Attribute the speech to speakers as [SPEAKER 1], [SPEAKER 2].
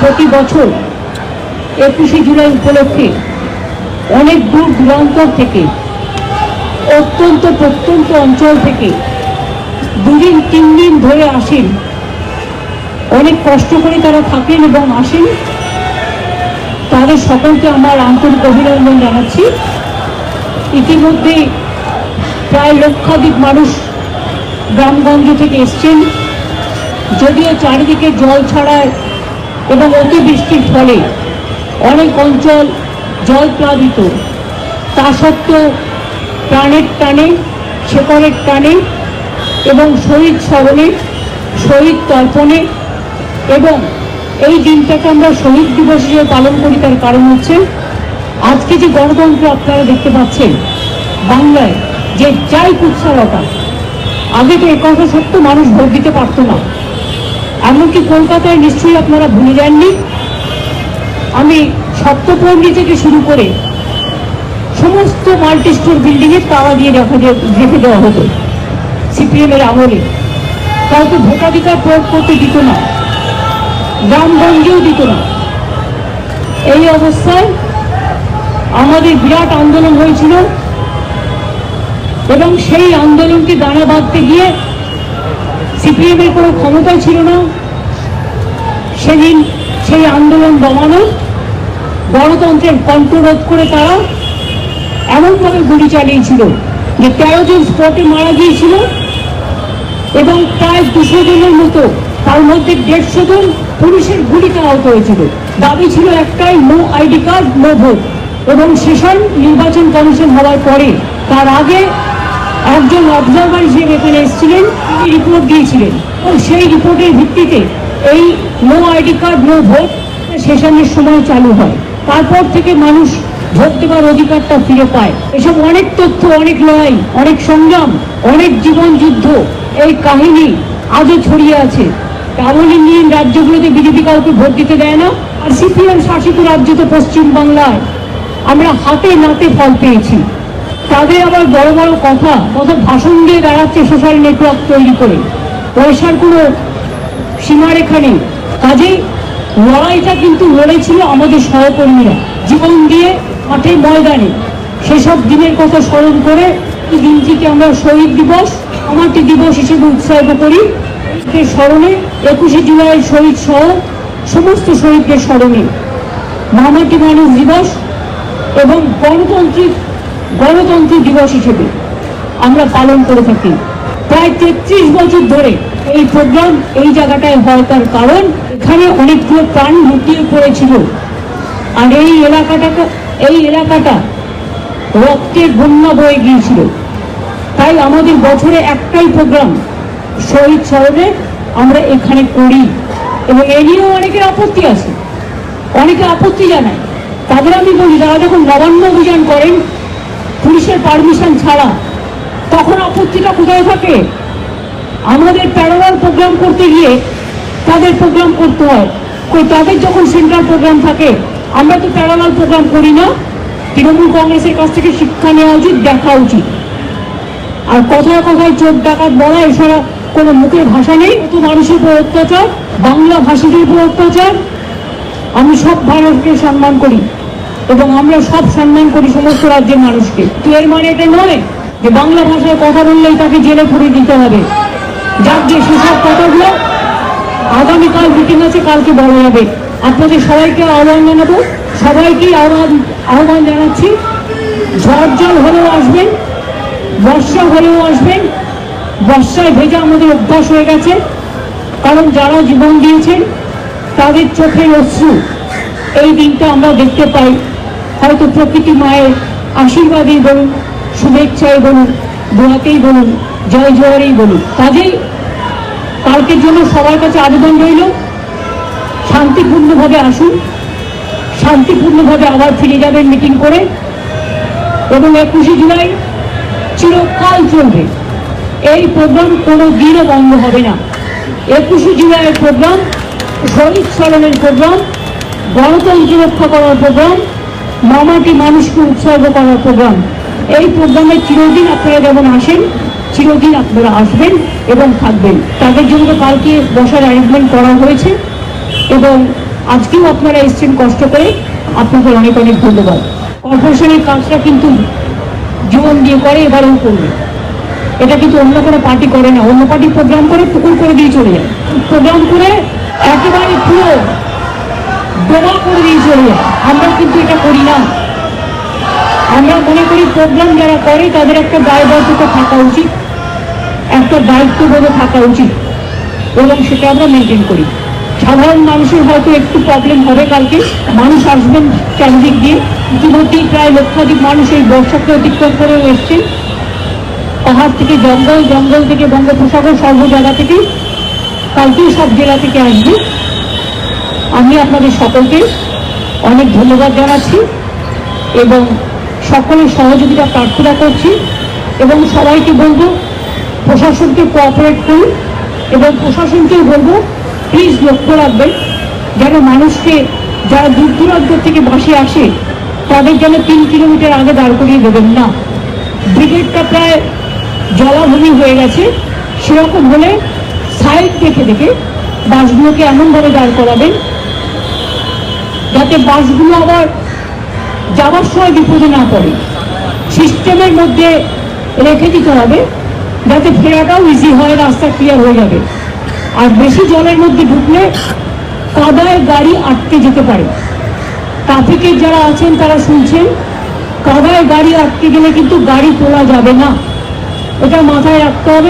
[SPEAKER 1] প্রতি বছর একুশে জুলাই উপলক্ষে অনেক দূর দূরান্তর থেকে, অত্যন্ত প্রত্যন্ত অঞ্চল থেকে দুদিন তিন দিন ধরে আসেন। অনেক কষ্ট করে তারা থাকেন এবং আসেন। তাদের সকলকে আমার আন্তরিক অভিনন্দন জানাচ্ছি। ইতিমধ্যে প্রায় লক্ষাধিক মানুষ গ্রামগঞ্জ থেকে এসছেন। যদিও চারিদিকে জল ছাড়ায় এবং অতিবৃষ্টির ফলে অনেক অঞ্চল জল প্লাবিত তা সত্ত্বেও প্রাণের টানে, শেকড়ের টানে এবং শহীদ স্মরণে, শহীদ তর্পণে এবং এই দিনটাকে আমরা শহীদ দিবস হিসেবে পালন করি তার কারণ হচ্ছে, আজকে যে গণতন্ত্র আপনারা দেখতে পাচ্ছেন, বাংলায় যে যাই কুৎসারতা আগে তো একথা সত্য মানুষ ভোট দিতে পারতো না। এমনকি কলকাতায় নিশ্চয়ই আপনারা ভুলে যাননি। আমি সপ্তপল্লী থেকে শুরু করে সমস্ত মাল্টি স্টোর বিল্ডিংয়ে তালা দিয়ে দিয়ে রেখে দেওয়া হতো। সিপিএম এর আমলে। কাউকে ভোটাধিকার প্রয়োগ করতে দিত না। গ্রামগঞ্জেও দিত না। এই অবস্থায় আমাদের বিরাট আন্দোলন হয়েছিল এবং সেই আন্দোলনকে দাঁড়া বাঁধতে গিয়ে সিপিএম এর কোনো ক্ষমতাই ছিল না। সেদিন সেই আন্দোলন দমানো, গণতন্ত্রের কণ্ঠরোধ করে তারা এমনভাবে গুলি চালিয়েছিল যে তেরো জন স্পটে মারা গিয়েছিল এবং প্রায় দুশো জনের মতো, তার মধ্যে দেড়শো জন পুলিশের গুলিতে আহত হয়েছিল। দাবি ছিল একটাই, no ID card, no vote. এবং সেশন নির্বাচন কমিশন হওয়ার পরে, তার আগে একজন অবজারভার হিসেবে এখানে এসেছিলেন রিপোর্ট দিয়েছিলেন। এবং সেই রিপোর্টের ভিত্তিতে এই no ID card no vote সেশনের সময় চালু হয়। তারপর থেকে মানুষ ভোট দেওয়ার অধিকারটা ফিরে পায়। এসব অনেক তথ্য, অনেক লড়াই, অনেক সংগ্রাম, অনেক জীবন যুদ্ধ, এই কাহিনী আজও ছড়িয়ে আছে। ডাবল ইন্ডিয়ান রাজ্যগুলোতে বিজেপি কাউকে ভোট দিতে দেয় না, আর সিপিএম শাসিত রাজ্য তো পশ্চিমবাংলায়। আমরা হাতে নাতে ফল পেয়েছি। তাদের আবার বড় বড় কথা কত ভাষণ দিয়ে দাঁড়াচ্ছে সোশ্যাল নেটওয়ার্ক তৈরি করে। পয়সার কোনো সীমারেখা নেই। কাজেই লড়াইটা কিন্তু লড়েছিল আমাদের সহকর্মীরা। জীবন দিয়ে মাঠে ময়দানে। সেসব দিনের কথা স্মরণ করে এই দিনটিকে আমরা শহীদ দিবস আমাটি দিবস হিসেবে উৎসাহিত করি। স্মরণে একুশে জুলাই শহীদ সহ সমস্ত শহীদদের স্মরণে। মামাটি মানুষ দিবস এবং গণতান্ত্রিক গণতন্ত্র দিবস হিসেবে আমরা পালন করে থাকি। প্রায় তেত্রিশ বছর ধরে এই প্রোগ্রাম এই জায়গাটায় তার কারণ, এখানে অনেকগুলো প্রাণ লুটিয়ে পড়েছিল। আর এই এলাকাটাকে, এই এলাকাটা রক্তের বন্যা বয়ে গিয়েছিল। তাই আমাদের বছরে একটাই প্রোগ্রাম শহীদ স্মরণে আমরা এখানে করি। এবং এ নিয়েও অনেকের আপত্তি আছে। অনেকে আপত্তি জানায়। তাদের আমি বলি তারা যখন নবান্ন অভিযান করেন পুলিশের পারমিশন ছাড়া তখন আপত্তিটা কোথায় থাকে? আমাদের প্যারালাল প্রোগ্রাম করতে গিয়ে তাদের প্রোগ্রাম করতে হয়। তাদের যখন সেন্ট্রাল প্রোগ্রাম থাকে, আমরা তো প্যারালাল প্রোগ্রাম করি না। তৃণমূল কংগ্রেসের কাছ থেকে শিক্ষা নেওয়া উচিত, দেখা উচিত। আর কথায় কথায় চোখ ডাকাত বলা, এছাড়া কোনো মুখের ভাষা নেই। তো মানুষের উপর অত্যাচার, বাংলা ভাষীদের উপর অত্যাচার। আমি সব ভারতকে সম্মান করি। এবং আমরা সব সম্মান করি সমস্ত রাজ্যের মানুষকে। তো এর মানে এটা নয় যে বাংলা ভাষায় কথা বললেই তাকে জেলে ভরে দিতে হবে। যার যে সেসব কথাগুলো আগামীকাল মিটিং আছে, কালকে বলা হবে। আপনাদের সবাইকে আহ্বান জানাব। সবাইকেই আহ্বান আহ্বান জানাচ্ছি। ঝড় জল হলেও আসবেন বর্ষা হলেও আসবেন বর্ষায় ভেজা আমাদের অভ্যাস হয়ে গেছে। কারণ যারা জীবন দিয়েছেন, তাদের চোখের অশ্রু এই দিনটা আমরা দেখতে পাই। হয়তো প্রকৃতি মায়ের আশীর্বাদেই বলুন, শুভেচ্ছাই বলুন, দোয়াতেই বলুন, জয় জোয়ারেই বলুন। কাজেই কালকের জন্য সবার কাছে আবেদন রইল, শান্তিপূর্ণভাবে আসুন, শান্তিপূর্ণভাবে আবার ফিরে যাবেন মিটিং করে। এবং একুশে জুলাই চিরকাল চলবে। এই প্রোগ্রাম কোনো দিনও বন্ধ হবে না। একুশে জুলাইয়ের প্রোগ্রাম, শহীদ স্মরণের প্রোগ্রাম, গণতন্ত্র রক্ষা করার প্রোগ্রাম মামাটি মানুষকে উৎসর্গ করার প্রোগ্রাম। এই প্রোগ্রামে চিরদিন আপনারা যেমন আসেন, চিরদিন আপনারা আসবেন এবং থাকবেন। তাদের জন্য কালকে বসার অ্যারেঞ্জমেন্ট করা হয়েছে এবং আজকেও আপনারা এসছেন কষ্ট করে। আপনাদের অনেক অনেক ধন্যবাদ। কর্পোরেশনের কাজটা কিন্তু জীবন দিয়ে করে, এবারেও করবে। এটা কিন্তু অন্য কোনো পার্টি করে না। অন্য পার্টি প্রোগ্রাম করে টুকুর করে দিয়ে চলে যায়। প্রোগ্রাম করে একেবারে পুরো ডোবা করে দিয়ে চলে আমরা কিন্তু এটা করি না। আমরা মনে করি প্রোগ্রাম যারা করে, তাদের একটা দায়বদ্ধতা থাকা উচিত। একটা দায়িত্ববোধ থাকা উচিত। এবং সেটা আমরা মেনটেন করি। সাধারণ মানুষের হয়তো একটু প্রবলেম হবে কালকে। মানুষ আসবেন চারিদিক দিয়ে। ইতিমধ্যেই প্রায় লক্ষাধিক মানুষ এই বর্ষাকে অতিক্রম করে এসছেন পাহাড় থেকে জঙ্গল জঙ্গল থেকে বঙ্গোপসাগর সর্ব জায়গা থেকে কালকেই সব জেলা থেকে আসবে। আমি আপনাদের সকলকে অনেক ধন্যবাদ জানাচ্ছি এবং সকলের সহযোগিতা প্রার্থনা করছি এবং সবাইকে বলব, প্রশাসনকে কোঅপারেট করুন এবং প্রশাসনকেও বলব প্লিজ লক্ষ্য রাখবেন যেন মানুষকে যারা দূর দূরান্ত থেকে বাসে আসে, তাদের যেন তিন কিলোমিটার আগে দাঁড় করিয়ে দেবেন না। ব্রিগেডটা প্রায় জলাভূমি হয়ে গেছে, সেরকম হলে সাইড দেখে দেখে বাসগুলোকে এমনভাবে দাঁড় করাবেন যাতে বাসগুলো আবার যাওয়ার সময় বিপদে না পড়ে। সিস্টেমের মধ্যে রেখে দিতে হবে যাতে ফেরাটাও ইজি হয়, রাস্তা ক্লিয়ার হয়ে যাবে। আর বেশি জলের মধ্যে ঢুকলে কাদায় গাড়ি আটকে যেতে পারে। ট্রাফিকের যারা আছেন, তারা শুনছেন, কাদায় গাড়ি আটকে গেলে কিন্তু গাড়ি তোলা যাবে না। এটা মাথায় রাখতে হবে।